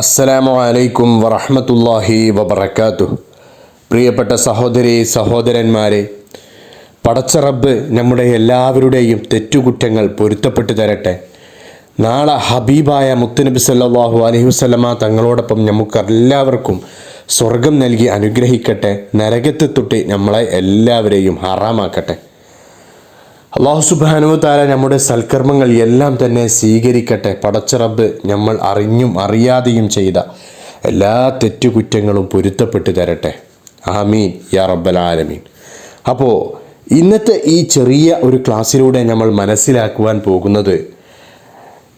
അസ്സലാമു അലൈക്കും വറഹ്മത്തുള്ളാഹി വബറകാത്തു പ്രിയപ്പെട്ട സഹോദരി സഹോദരന്മാരെ പടച്ച റബ്ബ് നമ്മുടെ എല്ലാവരുടെയും തെറ്റുകുറ്റങ്ങൾ പൊരുത്തപ്പെട്ടു തരട്ടെ. നാളെ ഹബീബായ മുത്തുനബി സല്ലല്ലാഹു അലൈഹി വസല്ലമ തങ്ങളോടൊപ്പം നമുക്കെല്ലാവർക്കും സ്വർഗം നൽകി അനുഗ്രഹിക്കട്ടെ. നരകത്തെ തൊട്ട് നമ്മളെ എല്ലാവരെയും ഹറാമാക്കട്ടെ. അള്ളാഹു സുബാനു താര നമ്മുടെ സൽക്കർമ്മങ്ങൾ എല്ലാം തന്നെ സ്വീകരിക്കട്ടെ. പടച്ചറബ് നമ്മൾ അറിഞ്ഞും അറിയാതെയും ചെയ്ത എല്ലാ തെറ്റുകുറ്റങ്ങളും പൊരുത്തപ്പെട്ടു തരട്ടെ. ആമീൻ. യാ റബ്ബൽ ആലമീൻ. അപ്പോൾ ഇന്നത്തെ ഈ ചെറിയ ഒരു ക്ലാസ്സിലൂടെ നമ്മൾ മനസ്സിലാക്കുവാൻ പോകുന്നത്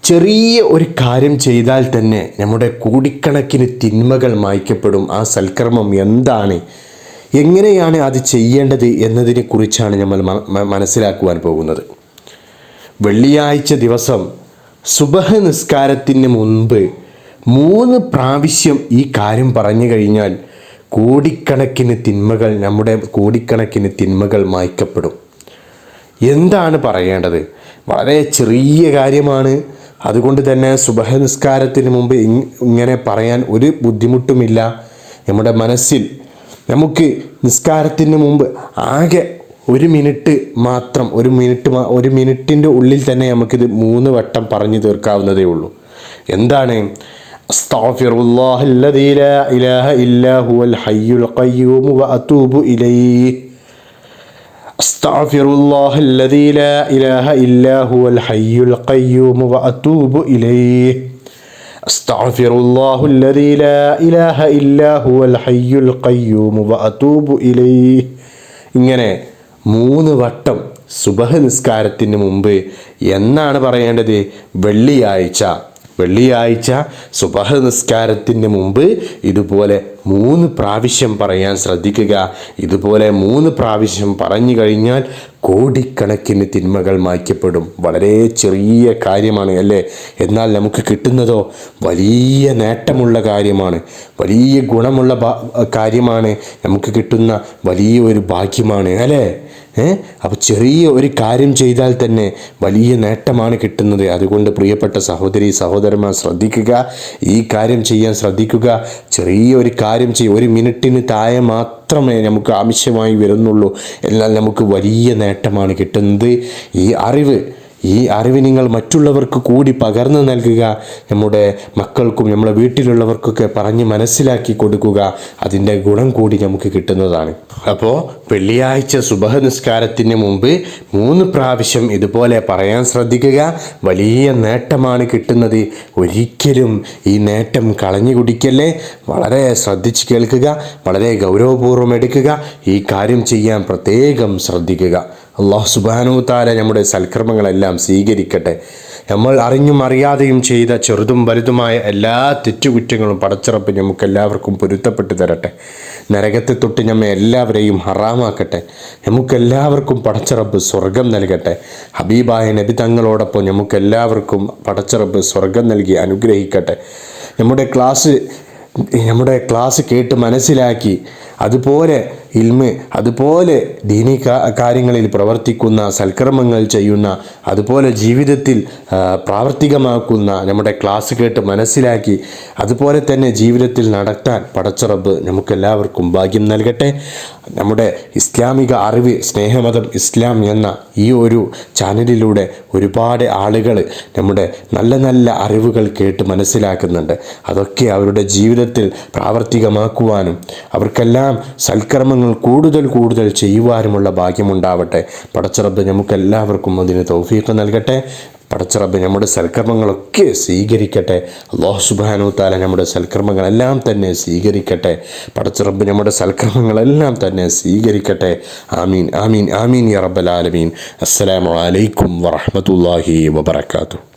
ചെറിയ ഒരു കാര്യം ചെയ്താൽ തന്നെ നമ്മുടെ കോടിക്കണക്കിന് തിന്മകൾ മായ്ക്കപ്പെടും. ആ സൽക്കർമ്മം എന്താണ്? എങ്ങനെയാണ് അത് ചെയ്യേണ്ടത് എന്നതിനെ കുറിച്ചാണ് നമ്മൾ മനസ്സിലാക്കുവാൻ പോകുന്നത്. വെള്ളിയാഴ്ച ദിവസം സുബഹ നിസ്കാരത്തിന് മുൻപ് മൂന്ന് പ്രാവശ്യം ഈ കാര്യം പറഞ്ഞു കഴിഞ്ഞാൽ കോടിക്കണക്കിന് തിന്മകൾ നമ്മുടെ കോടിക്കണക്കിന് തിന്മകൾ മായ്ക്കപ്പെടും. എന്താണ് പറയേണ്ടത്? വളരെ ചെറിയ കാര്യമാണ്. അതുകൊണ്ട് തന്നെ സുബഹ നിസ്കാരത്തിന് മുമ്പ് ഇങ്ങനെ പറയാൻ ഒരു ബുദ്ധിമുട്ടുമില്ല. നമ്മുടെ മനസ്സിൽ നമുക്ക് നിസ്കാരത്തിന് മുമ്പ് ആകെ ഒരു മിനിറ്റ് മാത്രം ഒരു മിനിറ്റ് ഒരു മിനിറ്റിന്റെ ഉള്ളിൽ തന്നെ നമുക്കിത് മൂന്ന് വട്ടം പറഞ്ഞു തീർക്കാവുന്നതേ ഉള്ളൂ. എന്താണ്? ഇലാഹ. أستغفر الله الذي لا إله إلا هو الحي القيوم وأتوب إليه أستغفر الله الذي لا إله إلا هو الحي القيوم وأتوب إليه ഇങ്ങനെ മൂന്ന് വട്ടം സുബഹ നിസ്കാരത്തിന് മുമ്പ് എന്നാണ് പറയേണ്ടത് വെള്ളിയാഴ്ച വെള്ളിയാഴ്ച സുബഹ നിസ്കാരത്തിന് മുമ്പ് ഇതുപോലെ മൂന്ന് പ്രാവശ്യം പറയാൻ ശ്രദ്ധിക്കുക. ഇതുപോലെ മൂന്ന് പ്രാവശ്യം പറഞ്ഞു കഴിഞ്ഞാൽ കോടിക്കണക്കിന് തിന്മകൾ മായ്ക്കപ്പെടും. വളരെ ചെറിയ കാര്യമാണ് അല്ലേ? എന്നാൽ നമുക്ക് കിട്ടുന്നതോ വലിയ നേട്ടമുള്ള കാര്യമാണ്. വലിയ ഗുണമുള്ള കാര്യമാണ്. നമുക്ക് കിട്ടുന്ന വലിയ ഒരു ഭാഗ്യമാണ് അല്ലേ? അപ്പോൾ ചെറിയ ഒരു കാര്യം ചെയ്താൽ തന്നെ വലിയ നേട്ടമാണ് കിട്ടുന്നത്. അതുകൊണ്ട് പ്രിയപ്പെട്ട സഹോദരി സഹോദരന്മാർ ശ്രദ്ധിക്കുക. ഈ കാര്യം ചെയ്യാൻ ശ്രദ്ധിക്കുക. ചെറിയ ഒരു കാര്യം ചെയ്യും. ഒരു മിനിറ്റിന് താഴെ മാത്രമേ നമുക്ക് ആവശ്യമായി വരുന്നുള്ളൂ. എന്നാൽ നമുക്ക് വലിയ നേട്ടമാണ് കിട്ടുന്നത്. ഈ അറിവ് ഈ അറിവ് നിങ്ങൾ മറ്റുള്ളവർക്ക് കൂടി പകർന്നു നൽകുക നമ്മുടെ മക്കൾക്കും നമ്മുടെ വീട്ടിലുള്ളവർക്കൊക്കെ പറഞ്ഞ് മനസ്സിലാക്കി കൊടുക്കുക. അതിന്റെ ഗുണം കൂടി നമുക്ക് കിട്ടുന്നതാണ്. അപ്പോൾ വെള്ളിയാഴ്ച സുബഹ നിസ്കാരത്തിന് മുമ്പ് മൂന്ന് പ്രാവശ്യം ഇതുപോലെ പറയാൻ ശ്രദ്ധിക്കുക. വലിയ നേട്ടമാണ് കിട്ടുന്നത്. ഒരിക്കലും ഈ നേട്ടം കളഞ്ഞു കുടിക്കല്ലേ? വളരെ ശ്രദ്ധിച്ച് കേൾക്കുക വളരെ ഗൗരവപൂർവം എടുക്കുക. ഈ കാര്യം ചെയ്യാൻ പ്രത്യേകം ശ്രദ്ധിക്കുക. അള്ളാഹു സുബാനു താര നമ്മുടെ സൽക്കർമ്മങ്ങളെല്ലാം സ്വീകരിക്കട്ടെ. നമ്മൾ അറിഞ്ഞും അറിയാതെയും ചെയ്ത ചെറുതും വലുതുമായ എല്ലാ തെറ്റുകുറ്റങ്ങളും പടച്ചിറപ്പ് നമുക്ക് എല്ലാവർക്കും പൊരുത്തപ്പെട്ടു തരട്ടെ. നരകത്തെ തൊട്ട് നമ്മെ എല്ലാവരെയും ഹറാമാക്കട്ടെ. നമുക്കെല്ലാവർക്കും പടച്ചിറപ്പ് സ്വർഗം നൽകട്ടെ. ഹബീബായ നബി തങ്ങളോടൊപ്പം നമുക്കെല്ലാവർക്കും പടച്ചിറപ്പ് സ്വർഗം നൽകി അനുഗ്രഹിക്കട്ടെ. നമ്മുടെ ക്ലാസ് നമ്മുടെ ക്ലാസ് കേട്ട് മനസ്സിലാക്കി അതുപോലെ ഇൽമ് അതുപോലെ ദീനി കാര്യങ്ങളിൽ പ്രവർത്തിക്കുന്ന സൽക്കർമ്മങ്ങൾ ചെയ്യുന്ന അതുപോലെ ജീവിതത്തിൽ പ്രാവർത്തികമാക്കുന്ന നമ്മുടെ ക്ലാസ് കേട്ട് മനസ്സിലാക്കി അതുപോലെ തന്നെ ജീവിതത്തിൽ നടത്താൻ പടച്ചുറബ് നമുക്കെല്ലാവർക്കും ഭാഗ്യം നൽകട്ടെ. നമ്മുടെ ഇസ്ലാമിക അറിവ് സ്നേഹമതം ഇസ്ലാം എന്ന ഈ ഒരു ചാനലിലൂടെ ഒരുപാട് ആളുകൾ നമ്മുടെ നല്ല നല്ല അറിവുകൾ കേട്ട് മനസ്സിലാക്കുന്നുണ്ട്. അതൊക്കെ അവരുടെ ജീവിതത്തിൽ പ്രാവർത്തികമാക്കുവാനും അവർക്കെല്ലാം സൽക്കർമ്മങ്ങൾ കൂടുതൽ കൂടുതൽ ചെയ്യുവാനുമുള്ള ഭാഗ്യമുണ്ടാവട്ടെ. പടച്ചിറബ് നമുക്കെല്ലാവർക്കും അതിന് തൗഫീഖ് നൽകട്ടെ. പടച്ചിറബ് നമ്മുടെ സൽക്കർമ്മങ്ങളൊക്കെ സ്വീകരിക്കട്ടെ. അള്ളാഹു സുബാനു താല നമ്മുടെ സൽക്കർമ്മങ്ങളെല്ലാം തന്നെ സ്വീകരിക്കട്ടെ. പടച്ചിറബ് നമ്മുടെ സൽക്കർമ്മങ്ങളെല്ലാം തന്നെ സ്വീകരിക്കട്ടെ. ആമീൻ ആമീൻ ആമീൻ യ റബ്ബൽ ആലമീൻ. അസ്സലാമു അലൈക്കും വറഹ്മത്തുള്ളാഹി വബറകാതുഹു.